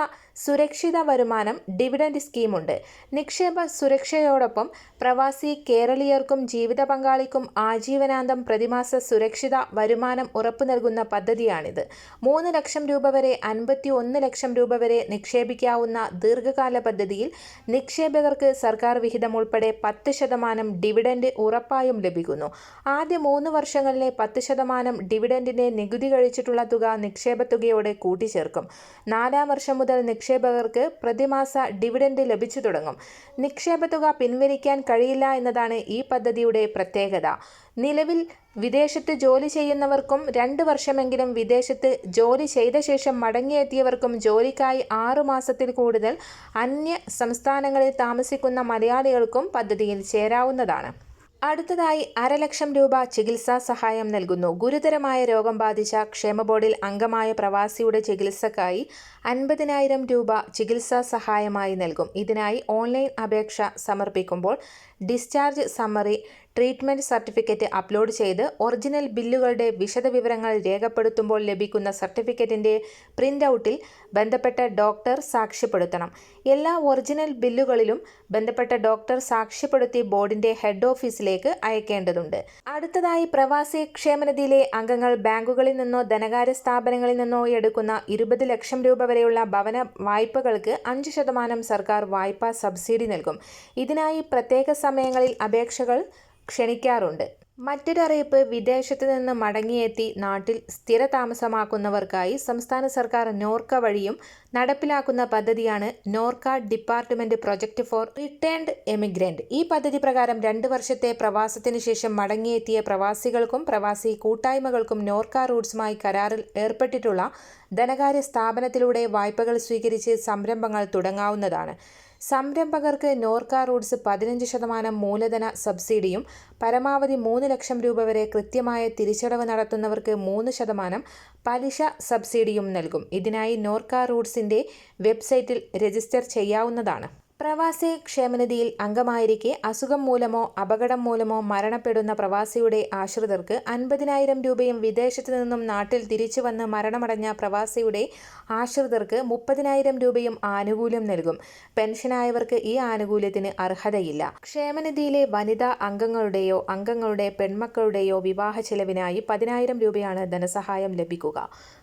സുരക്ഷിത വരുമാനം ഡിവിഡൻഡ് സ്കീമുണ്ട്. നിക്ഷേപ സുരക്ഷയോടൊപ്പം പ്രവാസി കേരളീയർക്കും ജീവിത പങ്കാളിക്കും ആജീവനാന്തം പ്രതിമാസ സുരക്ഷിത വരുമാനം ഉറപ്പു നൽകുന്ന പദ്ധതിയാണിത്. മൂന്ന് ലക്ഷം രൂപ വരെ അൻപത്തി ഒന്ന് ലക്ഷം രൂപ വരെ നിക്ഷേപിക്കാവുന്ന ദീർഘകാല പദ്ധതിയിൽ നിക്ഷേപകർക്ക് സർക്കാർ വിഹിതം ഉൾപ്പെടെ പത്ത് ശതമാനം ഡിവിഡൻഡ് ഉറപ്പായും ലഭിക്കുന്നു. ആദ്യ മൂന്ന് വർഷങ്ങളിലെ പത്ത് ശതമാനം ഡിവിഡൻഡിനെ നികുതി കഴിച്ചിട്ടുള്ള തുക നിക്ഷേപ തുകയോടെ കൂട്ടിച്ചേർക്കും. നാലാം വർഷം മുതൽ നിക്ഷേപകർക്ക് പ്രതിമാസ ഡിവിഡൻഡ് ലഭിച്ചു തുടങ്ങും. നിക്ഷേപ തുക പിൻവലിക്കാൻ കഴിയില്ല എന്നതാണ് ഈ പദ്ധതിയുടെ പ്രത്യേകത. നിലവിൽ വിദേശത്ത് ജോലി ചെയ്യുന്നവർക്കും രണ്ട് വർഷമെങ്കിലും വിദേശത്ത് ജോലി ചെയ്ത ശേഷം മടങ്ങിയെത്തിയവർക്കും ജോലിക്കായി ആറു മാസത്തിൽ കൂടുതൽ അന്യ സംസ്ഥാനങ്ങളിൽ താമസിക്കുന്ന മലയാളികൾക്കും പദ്ധതിയിൽ ചേരാവുന്നതാണ്. അടുത്തതായി അരലക്ഷം രൂപ ചികിത്സാ സഹായം നൽകുന്നു. ഗുരുതരമായ രോഗം ബാധിച്ച ക്ഷേമ ബോർഡിൽ അംഗമായ പ്രവാസിയുടെ ചികിത്സക്കായി അൻപതിനായിരം രൂപ ചികിത്സാ സഹായമായി നൽകും. ഇതിനായി ഓൺലൈൻ അപേക്ഷ സമർപ്പിക്കുമ്പോൾ discharge summary treatment certificate upload ചെയ്ത് ഒറിജിനൽ ബില്ലുകളുടെ വിശദവിവരങ്ങൾ രേഖപ്പെടുത്തുമ്പോൾ ലഭിക്കുന്ന സർട്ടിഫിക്കറ്റിന്റെ പ്രിന്റ് ഔട്ടിൽ ബന്ധപ്പെട്ട ഡോക്ടർ സാക്ഷ്യപ്പെടുത്തണം. എല്ലാ ഒറിജിനൽ ബില്ലുകളിലും ബന്ധപ്പെട്ട ഡോക്ടർ സാക്ഷ്യപ്പെടുത്തി ബോർഡിന്റെ ഹെഡ് ഓഫീസിലേക്ക് അയക്കേണ്ടതുണ്ട്. അടുത്തതായി പ്രവാസി ക്ഷേമനിധിയിലെ അംഗങ്ങൾ ബാങ്കുകളിൽ നിന്നോ ധനകാര്യ സ്ഥാപനങ്ങളിൽ നിന്നോ എടുക്കുന്ന ഇരുപത് ലക്ഷം രൂപ വരെയുള്ള ഭവന വായ്പകൾക്ക് അഞ്ച് ശതമാനം സർക്കാർ വായ്പാ സബ്സിഡി നൽകും. ഇതിനായി പ്രത്യേക സമയങ്ങളിൽ അപേക്ഷകൾ ക്ഷണിക്കാറുണ്ട്. മറ്റൊരറിയിപ്പ് വിദേശത്ത് നിന്ന് മടങ്ങിയെത്തി നാട്ടിൽ സ്ഥിര താമസമാക്കുന്നവർക്കായി സംസ്ഥാന സർക്കാർ നോർക്ക വഴിയും നടപ്പിലാക്കുന്ന പദ്ധതിയാണ് NORKA department project for returned emigrant. ഈ പദ്ധതി പ്രകാരം രണ്ട് വർഷത്തെ പ്രവാസത്തിന് ശേഷം മടങ്ങിയെത്തിയ പ്രവാസികൾക്കും പ്രവാസി കൂട്ടായ്മകൾക്കും നോർക്ക റൂട്ട്സുമായി കരാറിൽ ഏർപ്പെട്ടിട്ടുള്ള ധനകാര്യ സ്ഥാപനത്തിലൂടെ വായ്പകൾ സ്വീകരിച്ച് സംരംഭങ്ങൾ തുടങ്ങാവുന്നതാണ്. സംരംഭകർക്ക് നോർക്ക റൂട്ട്സ് പതിനഞ്ച് ശതമാനം മൂലധന സബ്സിഡിയും പരമാവധി മൂന്ന് ലക്ഷം രൂപ വരെ കൃത്യമായ തിരിച്ചടവ് നടത്തുന്നവർക്ക് മൂന്ന് ശതമാനം പലിശ സബ്സിഡിയും നൽകും. ഇതിനായി നോർക്ക റൂട്ട്സിന്റെ വെബ്സൈറ്റിൽ രജിസ്റ്റർ ചെയ്യാവുന്നതാണ്. പ്രവാസി ക്ഷേമനിധിയിൽ അംഗമായിരിക്കെ അസുഖം മൂലമോ അപകടം മൂലമോ മരണപ്പെടുന്ന പ്രവാസിയുടെ ആശ്രിതർക്ക് അൻപതിനായിരം രൂപയും വിദേശത്തു നിന്നും നാട്ടിൽ തിരിച്ചു വന്ന് മരണമടഞ്ഞ പ്രവാസിയുടെ ആശ്രിതർക്ക് മുപ്പതിനായിരം രൂപയും ആനുകൂല്യം നൽകും. പെൻഷനായവർക്ക് ഈ ആനുകൂല്യത്തിന് അർഹതയില്ല. ക്ഷേമനിധിയിലെ വനിതാ അംഗങ്ങളുടെയോ അംഗങ്ങളുടെ പെൺമക്കളുടെയോ വിവാഹ ചെലവിനായി പതിനായിരം രൂപയാണ് ധനസഹായം ലഭിക്കുക.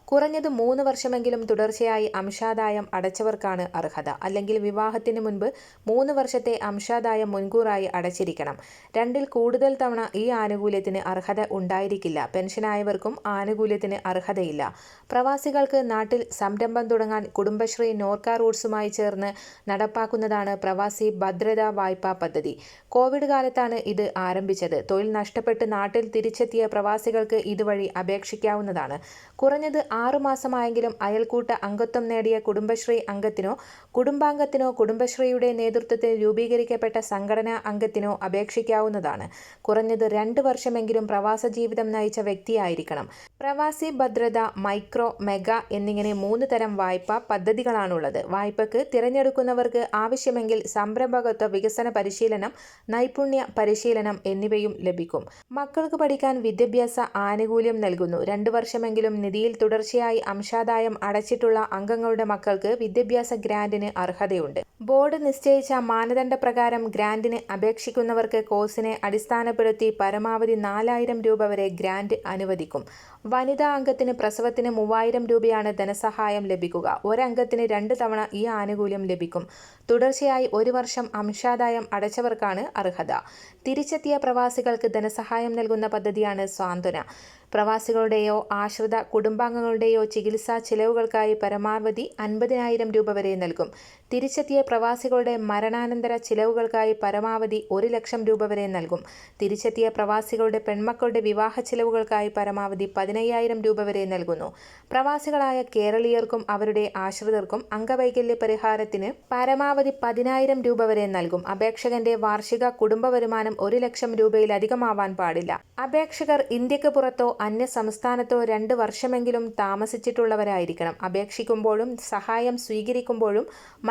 കുറഞ്ഞത് മൂന്ന് വർഷമെങ്കിലും തുടർച്ചയായി അംശാദായം അടച്ചവർക്കാണ് അർഹത. അല്ലെങ്കിൽ വിവാഹത്തിന് മുൻപ് മൂന്ന് വർഷത്തെ അംശാദായം മുൻകൂറായി അടച്ചിരിക്കണം. രണ്ടിൽ കൂടുതൽ തവണ ഈ ആനുകൂല്യത്തിന് അർഹത ഉണ്ടായിരിക്കില്ല. പെൻഷനായവർക്കും ആനുകൂല്യത്തിന് അർഹതയില്ല. പ്രവാസികൾക്ക് നാട്ടിൽ സംരംഭം തുടങ്ങാൻ കുടുംബശ്രീ നോർക്ക റൂട്ട്സുമായി ചേർന്ന് നടപ്പാക്കുന്നതാണ് പ്രവാസി ഭദ്രതാ വായ്പാ പദ്ധതി. കോവിഡ് കാലത്താണ് ഇത് ആരംഭിച്ചത്. തൊഴിൽ നഷ്ടപ്പെട്ട് നാട്ടിൽ തിരിച്ചെത്തിയ പ്രവാസികൾക്ക് ഇതുവഴി അപേക്ഷിക്കാവുന്നതാണ്. കുറഞ്ഞത് ആറുമാസമായെങ്കിലും അയൽക്കൂട്ട അംഗത്വം നേടിയ കുടുംബശ്രീ അംഗത്തിനോ കുടുംബാംഗത്തിനോ കുടുംബശ്രീയുടെ നേതൃത്വത്തിൽ രൂപീകരിക്കപ്പെട്ട സംഘടനാ അംഗത്തിനോ അപേക്ഷിക്കാവുന്നതാണ്. കുറഞ്ഞത് രണ്ട് വർഷമെങ്കിലും പ്രവാസ ജീവിതം നയിച്ച വ്യക്തിയായിരിക്കണം. പ്രവാസി ഭദ്രത മൈക്രോ മെഗ എന്നിങ്ങനെ മൂന്ന് തരം വായ്പ പദ്ധതികളാണുള്ളത്. വായ്പക്ക് തിരഞ്ഞെടുക്കുന്നവർക്ക് ആവശ്യമെങ്കിൽ സംരംഭകത്വ വികസന പരിശീലനം നൈപുണ്യ പരിശീലനം എന്നിവയും ലഭിക്കും. മക്കൾക്ക് പഠിക്കാൻ വിദ്യാഭ്യാസ ആനുകൂല്യം നൽകുന്നു. രണ്ട് വർഷമെങ്കിലും നിധിയിൽ തുടർച്ചയായി അംശാദായം അടച്ചിട്ടുള്ള അംഗങ്ങളുടെ മക്കൾക്ക് വിദ്യാഭ്യാസ ഗ്രാന്റിന് അർഹതയുണ്ട്. ബോർഡ് നിശ്ചയിച്ച മാനദണ്ഡ പ്രകാരം ഗ്രാന്റിന് അപേക്ഷിക്കുന്നവർക്ക് കോഴ്സിനെ അടിസ്ഥാനപ്പെടുത്തി പരമാവധി നാലായിരം രൂപ വരെ ഗ്രാന്റ് അനുവദിക്കും. വനിതാ അംഗത്തിന് പ്രസവത്തിന് മൂവായിരം രൂപയാണ് ധനസഹായം ലഭിക്കുക. ഒരംഗത്തിന് രണ്ട് തവണ ഈ ആനുകൂല്യം ലഭിക്കും. തുടർച്ചയായി ഒരു വർഷം അംശാദായം അടച്ചവർക്കാണ് അർഹത. തിരിച്ചെത്തിയ പ്രവാസികൾക്ക് ധനസഹായം നൽകുന്ന പദ്ധതിയാണ് സാന്ത്വന. പ്രവാസികളുടെയോ ആശ്രിത കുടുംബാംഗങ്ങളുടെയോ ചികിത്സാ ചെലവുകൾക്കായി പരമാവധി അൻപതിനായിരം രൂപ വരെ നൽകും. തിരിച്ചെത്തിയ പ്രവാസികളുടെ മരണാനന്തര ചിലവുകൾക്കായി പരമാവധി ഒരു ലക്ഷം രൂപ വരെ നൽകും. തിരിച്ചെത്തിയ പ്രവാസികളുടെ പെൺമക്കളുടെ വിവാഹ ചിലവുകൾക്കായി പരമാവധി പതിനയ്യായിരം രൂപ വരെ നൽകുന്നു. പ്രവാസികളായ കേരളീയർക്കും അവരുടെ ആശ്രിതർക്കും അംഗവൈകല്യ പരിഹാരത്തിന് പരമാവധി പതിനായിരം രൂപ വരെ നൽകും. അപേക്ഷകന്റെ വാർഷിക കുടുംബ വരുമാനം ഒരു ലക്ഷം രൂപയിലധികമാവാൻ പാടില്ല. അപേക്ഷകർ ഇന്ത്യയ്ക്ക് പുറത്തോ അന്യ സംസ്ഥാനത്തോ രണ്ട് വർഷമെങ്കിലും താമസിച്ചിട്ടുള്ളവരായിരിക്കണം. അപേക്ഷിക്കുമ്പോഴും സഹായം സ്വീകരിക്കുമ്പോഴും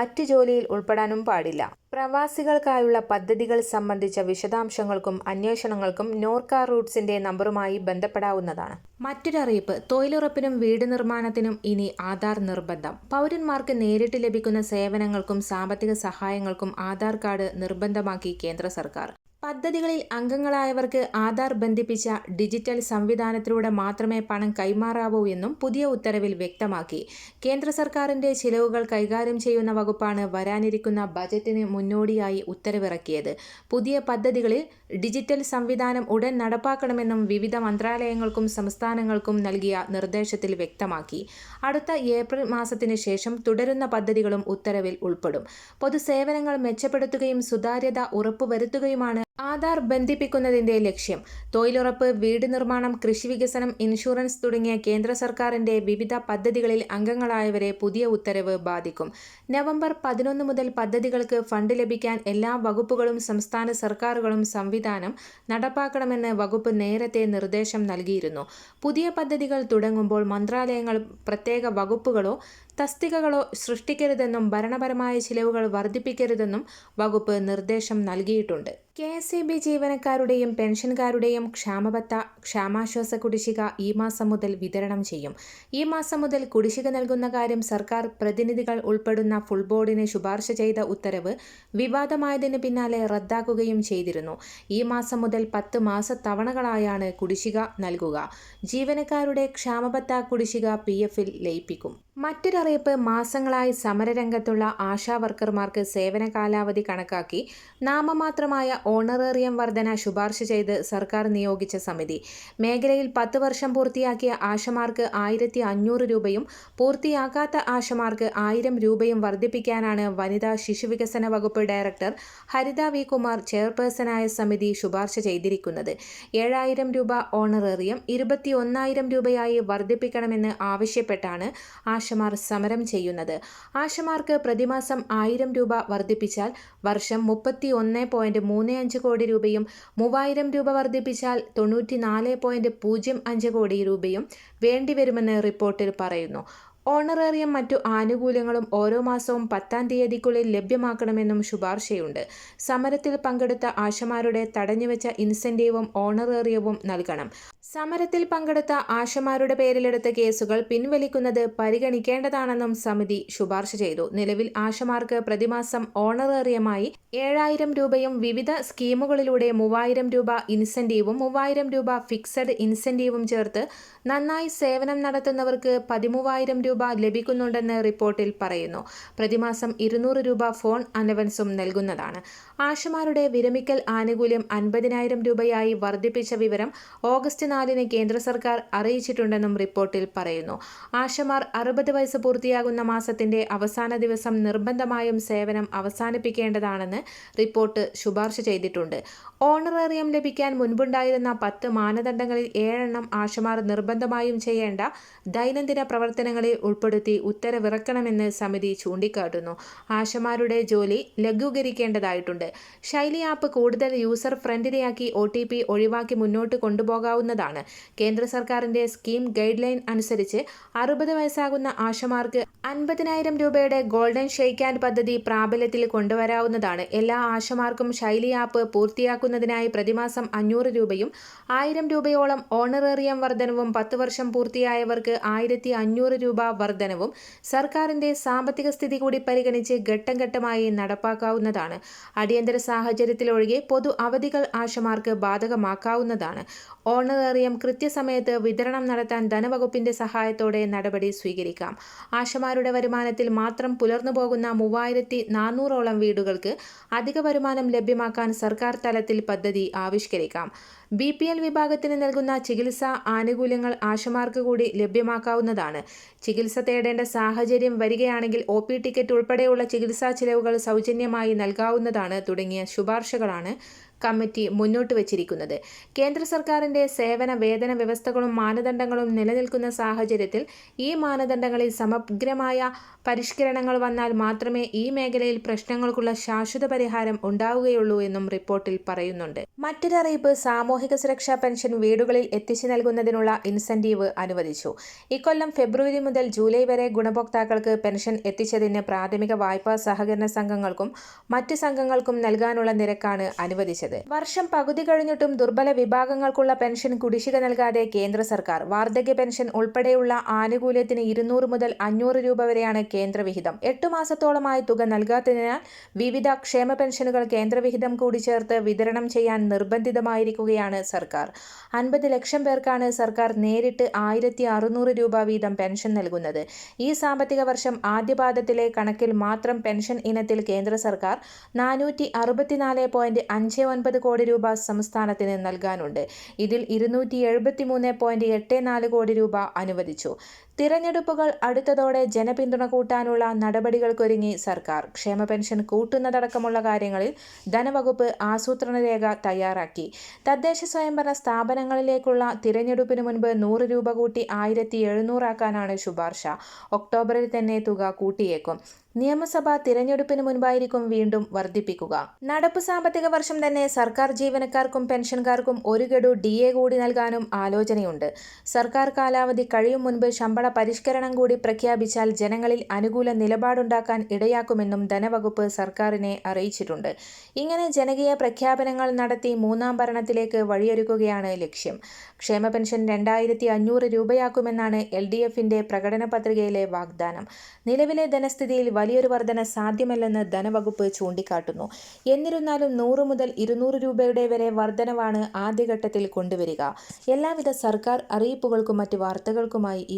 മറ്റു ജോലിയിൽ ഉൾപ്പെടാനും പാടില്ല. പ്രവാസികൾക്കായുള്ള പദ്ധതികൾ സംബന്ധിച്ച വിശദാംശങ്ങൾക്കും അന്വേഷണങ്ങൾക്കും നോർക്ക റൂട്ട്സിന്റെ നമ്പറുമായി ബന്ധപ്പെടാവുന്നതാണ്. മറ്റൊരറിയിപ്പ് തൊഴിലുറപ്പിനും വീട് നിർമ്മാണത്തിനും ഇനി ആധാർ നിർബന്ധം. പൗരന്മാർക്ക് നേരിട്ട് ലഭിക്കുന്ന സേവനങ്ങൾക്കും സാമ്പത്തിക സഹായങ്ങൾക്കും ആധാർ കാർഡ് നിർബന്ധമാക്കി കേന്ദ്ര സർക്കാർ. പദ്ധതികളിൽ അംഗങ്ങളായവർക്ക് ആധാർ ബന്ധിപ്പിച്ച ഡിജിറ്റൽ സംവിധാനത്തിലൂടെ മാത്രമേ പണം കൈമാറാവൂ എന്നും പുതിയ ഉത്തരവിൽ വ്യക്തമാക്കി. കേന്ദ്ര സർക്കാരിന്റെ ചിലവുകൾ കൈകാര്യം ചെയ്യുന്ന വകുപ്പാണ് വരാനിരിക്കുന്ന ബജറ്റിന് മുന്നോടിയായി ഉത്തരവിറക്കിയത്. പുതിയ പദ്ധതികളിൽ ഡിജിറ്റൽ സംവിധാനം ഉടൻ നടപ്പാക്കണമെന്നും വിവിധ മന്ത്രാലയങ്ങൾക്കും സംസ്ഥാനങ്ങൾക്കും നൽകിയ നിർദ്ദേശത്തിൽ വ്യക്തമാക്കി. അടുത്ത ഏപ്രിൽ മാസത്തിന് ശേഷം തുടരുന്ന പദ്ധതികളും ഉത്തരവിൽ ഉൾപ്പെടും. പൊതുസേവനങ്ങൾ മെച്ചപ്പെടുത്തുകയും സുതാര്യത ഉറപ്പുവരുത്തുകയുമാണ് ആധാർ ബന്ധിപ്പിക്കുന്നതിന്റെ ലക്ഷ്യം. തൊഴിലുറപ്പ് വീട് നിർമ്മാണം കൃഷി വികസനം ഇൻഷുറൻസ് തുടങ്ങിയ കേന്ദ്ര സർക്കാരിന്റെ വിവിധ പദ്ധതികളിൽ അംഗങ്ങളായവരെ പുതിയ ഉത്തരവ് ബാധിക്കും. നവംബർ പതിനൊന്ന് മുതൽ പദ്ധതികൾക്ക് ഫണ്ട് ലഭിക്കാൻ എല്ലാ വകുപ്പുകളും സംസ്ഥാന സർക്കാരുകളും സംവിധാനം നടപ്പാക്കണമെന്ന് വകുപ്പ് നേരത്തെ നിർദ്ദേശം നൽകിയിരുന്നു. പുതിയ പദ്ധതികൾ തുടങ്ങുമ്പോൾ മന്ത്രാലയങ്ങൾ പ്രത്യേക വകുപ്പുകളോ തസ്തികകളോ സൃഷ്ടിക്കരുതെന്നും ഭരണപരമായ ചിലവുകൾ വർദ്ധിപ്പിക്കരുതെന്നും വകുപ്പ് നിർദ്ദേശം നൽകിയിട്ടുണ്ട്. കെ എസ് ഇ ബി ജീവനക്കാരുടെയും പെൻഷൻകാരുടെയും ക്ഷാമബത്ത ക്ഷാമാശ്വാസ കുടിശ്ശിക ഈ മാസം മുതൽ വിതരണം ചെയ്യും. ഈ മാസം മുതൽ കുടിശ്ശിക നൽകുന്ന കാര്യം സർക്കാർ പ്രതിനിധികൾ ഉൾപ്പെടുന്ന ഫുൾ ബോർഡിന് ശുപാർശ ചെയ്ത ഉത്തരവ് വിവാദമായതിന് പിന്നാലെ റദ്ദാക്കുകയും ചെയ്തിരുന്നു. ഈ മാസം മുതൽ പത്ത് മാസത്തവണകളായാണ് കുടിശ്ശിക നൽകുക. ജീവനക്കാരുടെ ക്ഷാമബത്ത കുടിശ്ശിക പി എഫിൽ ലയിപ്പിക്കും. മറ്റൊരറിയിപ്പ് മാസങ്ങളായി സമരരംഗത്തുള്ള ആശാ വർക്കർമാർക്ക് സേവന കാലാവധി കണക്കാക്കി നാമമാത്രമായ ഓണറേറിയം വർധന ശുപാർശ ചെയ്ത് സർക്കാർ നിയോഗിച്ച സമിതി. മേഖലയിൽ പത്ത് വർഷം പൂർത്തിയാക്കിയ ആശമാർക്ക് ആയിരത്തി അഞ്ഞൂറ് രൂപയും പൂർത്തിയാക്കാത്ത ആശമാർക്ക് ആയിരം രൂപയും വർദ്ധിപ്പിക്കാനാണ് വനിതാ ശിശുവികസന വകുപ്പ് ഡയറക്ടർ ഹരിത വി കുമാർ ചെയർപേഴ്സണായ സമിതി ശുപാർശ ചെയ്തിരിക്കുന്നത്. ഏഴായിരം രൂപ ഓണറേറിയം ഇരുപത്തി ഒന്നായിരം രൂപയായി വർദ്ധിപ്പിക്കണമെന്ന് ആവശ്യപ്പെട്ടാണ് ആശമാർ സമരം ചെയ്യുന്നത്. ആശമാർക്ക് പ്രതിമാസം ആയിരം രൂപ വർദ്ധിപ്പിച്ചാൽ വർഷം മുപ്പത്തി ഒന്ന് പോയിന്റ് മൂന്ന് അഞ്ച് കോടി രൂപയും മൂവായിരം രൂപ വർദ്ധിപ്പിച്ചാൽ തൊണ്ണൂറ്റി നാല് പോയിന്റ് പൂജ്യം അഞ്ച് കോടി രൂപയും വേണ്ടിവരുമെന്ന് റിപ്പോർട്ടിൽ പറയുന്നു. ഓണറേറിയം മറ്റു ആനുകൂല്യങ്ങളും ഓരോ മാസവും പത്താം തീയതിക്കുള്ളിൽ ലഭ്യമാക്കണമെന്നും ശുപാർശയുണ്ട്. സമരത്തിൽ പങ്കെടുത്ത ആശമാരുടെ തടഞ്ഞുവെച്ച ഇൻസെന്റീവും ഓണറേറിയവും നൽകണം. സമരത്തിൽ പങ്കെടുത്ത ആശമാരുടെ പേരിലെടുത്ത കേസുകൾ പിൻവലിക്കുന്നത് പരിഗണിക്കേണ്ടതാണെന്നും സമിതി ശുപാർശ ചെയ്തു. നിലവിൽ ആശമാർക്ക് പ്രതിമാസം ഓണറേറിയമായി ഏഴായിരം രൂപയും വിവിധ സ്കീമുകളിലൂടെ മൂവായിരം രൂപ ഇൻസെന്റീവും മൂവായിരം രൂപ ഫിക്സഡ് ഇൻസെന്റീവും ചേർത്ത് നന്നായി സേവനം നടത്തുന്നവർക്ക് പതിമൂവായിരം രൂപ ലഭിക്കുന്നുണ്ടെന്ന് റിപ്പോർട്ടിൽ പറയുന്നു. പ്രതിമാസം ഇരുന്നൂറ് രൂപ ഫോൺ അലവൻസും നൽകുന്നതാണ്. ആശമാരുടെ വിരമിക്കൽ ആനുകൂല്യം അൻപതിനായിരം രൂപയായി വർദ്ധിപ്പിച്ച വിവരം ഓഗസ്റ്റ് നാലിന് കേന്ദ്ര സർക്കാർ അറിയിച്ചിട്ടുണ്ടെന്നും റിപ്പോർട്ടിൽ പറയുന്നു. ആശമാർ അറുപത് വയസ്സ് പൂർത്തിയാകുന്ന മാസത്തിന്റെ അവസാന ദിവസം നിർബന്ധമായും സേവനം അവസാനിപ്പിക്കേണ്ടതാണെന്ന് റിപ്പോർട്ട് ശുപാർശ ചെയ്തിട്ടുണ്ട്. ഓണറേറിയം ലഭിക്കാൻ മുൻപുണ്ടായിരുന്ന പത്ത് മാനദണ്ഡങ്ങളിൽ ഏഴെണ്ണം ആശമാർ നിർബന്ധമായും ചെയ്യേണ്ട ദൈനംദിന പ്രവർത്തനങ്ങളെ ഉൾപ്പെടുത്തി ഉത്തരവിറക്കണമെന്ന് സമിതി ചൂണ്ടിക്കാട്ടുന്നു. ആശമാരുടെ ജോലി ലഘൂകരിക്കേണ്ടതായിട്ടുണ്ട്. ശൈലി ആപ്പ് കൂടുതൽ യൂസർ ഫ്രണ്ട്ലിയാക്കി ഒ ടി പി ഒഴിവാക്കി മുന്നോട്ട് കൊണ്ടുപോകാവുന്നതാണ്. കേന്ദ്ര സർക്കാരിന്റെ സ്കീം ഗൈഡ് ലൈൻ അനുസരിച്ച് അറുപത് വയസ്സാകുന്ന ആശമാർക്ക് അൻപതിനായിരം രൂപയുടെ ഗോൾഡൻ ഷെയ്ക്ക് ആൻഡ് പദ്ധതി പ്രാബല്യത്തിൽ കൊണ്ടുവരാവുന്നതാണ്. എല്ലാ ആശമാർക്കും ശൈലി ആപ്പ് പൂർത്തിയാക്കുന്നതിനായി പ്രതിമാസം അഞ്ഞൂറ് രൂപയും ആയിരം രൂപയോളം ഓണറേറിയം വർധനവും പത്ത് വർഷം പൂർത്തിയായവർക്ക് ആയിരത്തി അഞ്ഞൂറ് രൂപ വർധനവും സർക്കാരിന്റെ സാമ്പത്തിക സ്ഥിതി കൂടി പരിഗണിച്ച് ഘട്ടം ഘട്ടമായി നടപ്പാക്കാവുന്നതാണ്. അടിയന്തര സാഹചര്യത്തിലൊഴികെ പൊതു അവധികൾ ആശമാർക്ക് ബാധകമാക്കാവുന്നതാണ്. ഓണറേറിയം കൃത്യസമയത്ത് വിതരണം നടത്താൻ ധനവകുപ്പിന്റെ സഹായത്തോടെ നടപടി സ്വീകരിക്കാം. ആശമാരുടെ വരുമാനത്തിൽ മാത്രം പുലർന്നു പോകുന്ന മൂവായിരത്തി നാനൂറോളം വീടുകൾക്ക് അധിക വരുമാനം ലഭ്യമാക്കാൻ സർക്കാർ തലത്തിൽ പദ്ധതി ആവിഷ്കരിക്കാം. ബി പി എൽ വിഭാഗത്തിന് നൽകുന്ന ചികിത്സാ ആനുകൂല്യങ്ങൾ ആശമാർക്ക് കൂടി ലഭ്യമാക്കാവുന്നതാണ്. ചികിത്സ തേടേണ്ട സാഹചര്യം വരികയാണെങ്കിൽ ഒ പി ടിക്കറ്റ് ഉൾപ്പെടെയുള്ള ചികിത്സാ ചിലവുകൾ സൗജന്യമായി നൽകാവുന്നതാണ് തുടങ്ങിയ ശുപാർശകളാണ് കമ്മിറ്റി മുന്നോട്ട് വച്ചിരിക്കുന്നത്. കേന്ദ്ര സർക്കാരിന്റെ സേവന വേതന വ്യവസ്ഥകളും മാനദണ്ഡങ്ങളും നിലനിൽക്കുന്ന സാഹചര്യത്തിൽ ഈ മാനദണ്ഡങ്ങളിൽ സമഗ്രമായ പരിഷ്കരണങ്ങൾ വന്നാൽ മാത്രമേ ഈ മേഖലയിൽ പ്രശ്നങ്ങൾക്കുള്ള ശാശ്വത പരിഹാരം ഉണ്ടാവുകയുള്ളൂ എന്നും റിപ്പോർട്ടിൽ പറയുന്നുണ്ട്. മറ്റൊരറിയിപ്പ് സാമൂഹിക സുരക്ഷാ പെൻഷൻ വീടുകളിൽ എത്തിച്ചു നൽകുന്നതിനുള്ള ഇൻസെന്റീവ് അനുവദിച്ചു. ഇക്കൊല്ലം ഫെബ്രുവരി മുതൽ ജൂലൈ വരെ ഗുണഭോക്താക്കൾക്ക് പെൻഷൻ എത്തിച്ചതിന് പ്രാഥമിക വായ്പാ സഹകരണ സംഘങ്ങൾക്കും മറ്റ് സംഘങ്ങൾക്കും നൽകാനുള്ള നിരക്കാണ് അനുവദിച്ചത്. വർഷം പകുതി കഴിഞ്ഞിട്ടും ദുർബല വിഭാഗങ്ങൾക്കുള്ള പെൻഷൻ കുടിശ്ശിക നൽകാതെ കേന്ദ്ര സർക്കാർ. വാർദ്ധക്യ പെൻഷൻ ഉൾപ്പെടെയുള്ള ആനുകൂല്യത്തിന് ഇരുന്നൂറ് മുതൽ അഞ്ഞൂറ് രൂപ വരെയാണ് കേന്ദ്രവിഹിതം. എട്ടു മാസത്തോളമായി തുക നൽകാത്തതിനാൽ വിവിധ ക്ഷേമ പെൻഷനുകൾ കേന്ദ്രവിഹിതം കൂടി ചേർത്ത് വിതരണം ചെയ്യാൻ നിർബന്ധിതമായിരിക്കുകയാണ് സർക്കാർ. അൻപത് ലക്ഷം പേർക്കാണ് സർക്കാർ നേരിട്ട് ആയിരത്തി അറുന്നൂറ് രൂപ വീതം പെൻഷൻ നൽകുന്നത്. ഈ സാമ്പത്തിക വർഷം ആദ്യപാദത്തിലെ കണക്കിൽ മാത്രം പെൻഷൻ ഇനത്തിൽ കേന്ദ്ര സർക്കാർ നാനൂറ്റി അറുപത്തിനാല് പോയിന്റ് അഞ്ച് ഒൻപത് കോടി രൂപ സംസ്ഥാനത്തിന് നൽകാനുണ്ട്. ഇതിൽ ഇരുന്നൂറ്റി എഴുപത്തി മൂന്ന് പോയിന്റ് എട്ട് നാല് കോടി രൂപ അനുവദിച്ചു. തിരഞ്ഞെടുപ്പുകൾ അടുത്തതോടെ ജനപിന്തുണ കൂട്ടാനുള്ള നടപടികൾക്കൊരുങ്ങി സർക്കാർ. ക്ഷേമ പെൻഷൻ കൂട്ടുന്നതടക്കമുള്ള കാര്യങ്ങളിൽ ധനവകുപ്പ് ആസൂത്രണ രേഖ തയ്യാറാക്കി. തദ്ദേശ സ്വയംഭരണ സ്ഥാപനങ്ങളിലേക്കുള്ള തിരഞ്ഞെടുപ്പിന് മുൻപ് നൂറ് രൂപ കൂട്ടി ആയിരത്തി എഴുന്നൂറാക്കാനാണ് ശുപാർശ. ഒക്ടോബറിൽ തന്നെ തുക കൂട്ടിയേക്കും. നിയമസഭാ തിരഞ്ഞെടുപ്പിന് മുൻപായിരിക്കും വീണ്ടും വർദ്ധിപ്പിക്കുക. നടപ്പ് സാമ്പത്തിക വർഷം തന്നെ സർക്കാർ ജീവനക്കാർക്കും പെൻഷൻകാർക്കും ഒരു ഗഡു ഡി എ കൂടി നൽകാനും ആലോചനയുണ്ട്. സർക്കാർ കാലാവധി കഴിയും മുൻപ് ശമ്പള പരിഷ്കരണം കൂടി പ്രഖ്യാപിച്ചാൽ ജനങ്ങളിൽ അനുകൂല നിലപാടുണ്ടാക്കാൻ ഇടയാക്കുമെന്നും ധനവകുപ്പ് സർക്കാരിനെ അറിയിച്ചിട്ടുണ്ട്. ഇങ്ങനെ ജനകീയ പ്രഖ്യാപനങ്ങൾ നടത്തി മൂന്നാം ഭരണത്തിലേക്ക് വഴിയൊരുക്കുകയാണ് ലക്ഷ്യം. ക്ഷേമ പെൻഷൻ രണ്ടായിരത്തി അഞ്ഞൂറ് രൂപയാക്കുമെന്നാണ് എൽ ഡി എഫിന്റെ പ്രകടന പത്രികയിലെ വാഗ്ദാനം. നിലവിലെ ധനസ്ഥിതിയിൽ വലിയൊരു വർധന സാധ്യമല്ലെന്ന് ധനവകുപ്പ് ചൂണ്ടിക്കാട്ടുന്നു. എന്നിരുന്നാലും നൂറ് മുതൽ ഇരുന്നൂറ് രൂപയുടെ വരെ വർധനവാണ് ആദ്യഘട്ടത്തിൽ കൊണ്ടുവരിക. എല്ലാവിധ സർക്കാർ അറിയിപ്പുകൾക്കും മറ്റ് വാർത്തകൾക്കുമായി ഈ